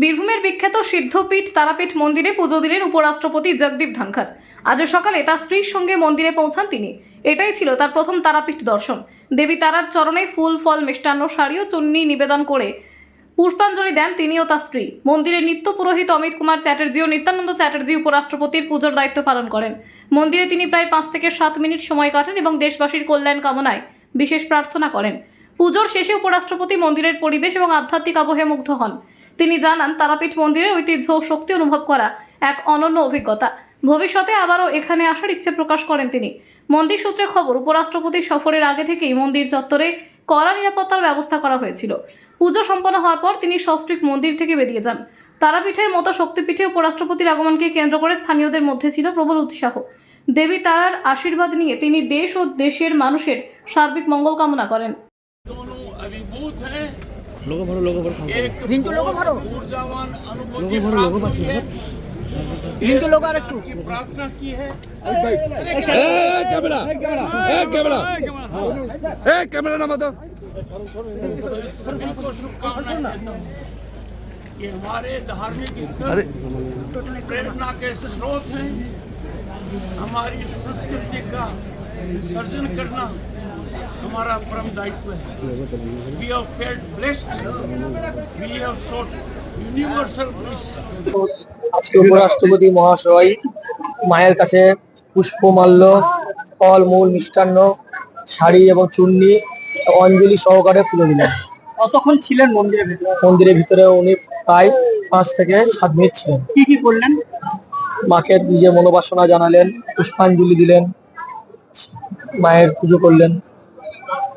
বীরভূমের বিখ্যাত সিদ্ধপীঠ তারাপীঠ মন্দিরে পুজো দিলেন উপরাষ্ট্রপতি জগদীপ ধনখড়। আজ সকালে তার স্ত্রীর সঙ্গে মন্দিরে পৌঁছান তিনি। এটাই ছিল তার প্রথম তারাপীঠ দর্শন। দেবী তারার চরণে ফুল, ফল, মিষ্টান্ন, শাড়ি ও চুন্নি নিবেদন করে পুষ্পাঞ্জলি দেন তিনি ও তার স্ত্রী। মন্দিরের নিত্য পুরোহিত অমিত কুমার চ্যাটার্জি ও নিত্যানন্দ চ্যাটার্জি উপরাষ্ট্রপতির পুজোর দায়িত্ব পালন করেন। মন্দিরে তিনি প্রায় পাঁচ থেকে সাত মিনিট সময় কাটান এবং দেশবাসীর কল্যাণ কামনায় বিশেষ প্রার্থনা করেন। পুজোর শেষে উপরাষ্ট্রপতি মন্দিরের পরিবেশ এবং আধ্যাত্মিক আবহে মুগ্ধ হন। তিনি জানান, তারাপীঠ মন্দিরের ঐতিহ্য শক্তি অনুভব করা এক অনন্য অভিজ্ঞতা। ভবিষ্যতে আবারও এখানে আসার ইচ্ছে প্রকাশ করেন তিনি। মন্দির সূত্রে খবর উপরাষ্ট্রপতির সফরের আগে থেকেই মন্দির চত্বরে কড়া নিরাপত্তার ব্যবস্থা করা হয়েছিল। পুজো সম্পন্ন হওয়ার পর তিনি সস্ত্রীক মন্দির থেকে বেরিয়ে যান। তারাপীঠের মতো শক্তিপীঠে উপরাষ্ট্রপতির আগমনকে কেন্দ্র করে স্থানীয়দের মধ্যে ছিল প্রবল উৎসাহ। দেবী তারার আশীর্বাদ নিয়ে তিনি দেশ ও দেশের মানুষের সার্বিক মঙ্গল কামনা করেন। लोगो भरो लोगो भरो रिंटू लोगो भरो। लोगो भरो लोगो भरो। रिंटू लोगो आ रखो प्रार्थना की है। ए कैमरा। ए कैमरा। ए हाँ। कैमरा। ना मत ये हमारे धार्मिक स्थल प्रेरणा के स्रोत हैं। हमारी संस्कृति का सर्जन करना हमारा परम दायित्व है we have felt blessed we have sought universal bliss আজকে উপরাষ্ট্রপতি মহাশয় মায়ের কাছে পুষ্পমাল্য ফল মূল মিষ্টান্ন শাড়ি এবং চুন্নি অঞ্জলি সহকারে পুজো দিলেন কতক্ষণ ছিলেন মন্দিরের ভেতরে মন্দিরের ভিতরে উনি প্রায় পাঁচ থেকে সাত মিনিট ছিলেন কি কি করলেন মাকে নিজের মনোবাসনা জানালেন পুষ্পাঞ্জলি দিলেন মায়ের পুজো করলেন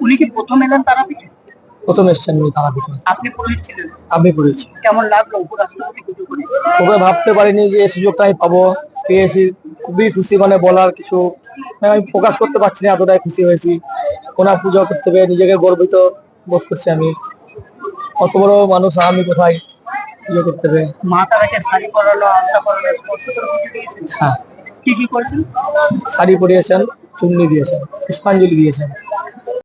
উনি কি প্রথম এলেন তারাপীঠে? প্রথম এসছেন উনি তারাপীঠে। আপনি পুরোহিত ছিলেন আমি পড়েছি। কেমন লাগল? উপরাষ্ট্রপতি করে ওকে ভাবতে পারিনি যে এই সুযোগটা আমি পাবো। পেয়েছি। খুবই খুশি মানে বলার কিছু মানে আমি প্রকাশ করতে পারছি না এতটাই খুশি হয়েছি। ওনার পুজো করতে পেরে নিজেকে গর্বিত বোধ করছি আমি। অত বড় মানুষ আমি কোথায় পুজো করতে পেরে। মা তারাকে শাড়ি পরালো আলতা পরালো স্পর্শ করে পুজো দিয়েছেন। হ্যাঁ। কি কি করেছেন? শাড়ি পরিয়েছেন চুন্নি দিয়েছেন পুষ্পাঞ্জলি দিয়েছেন।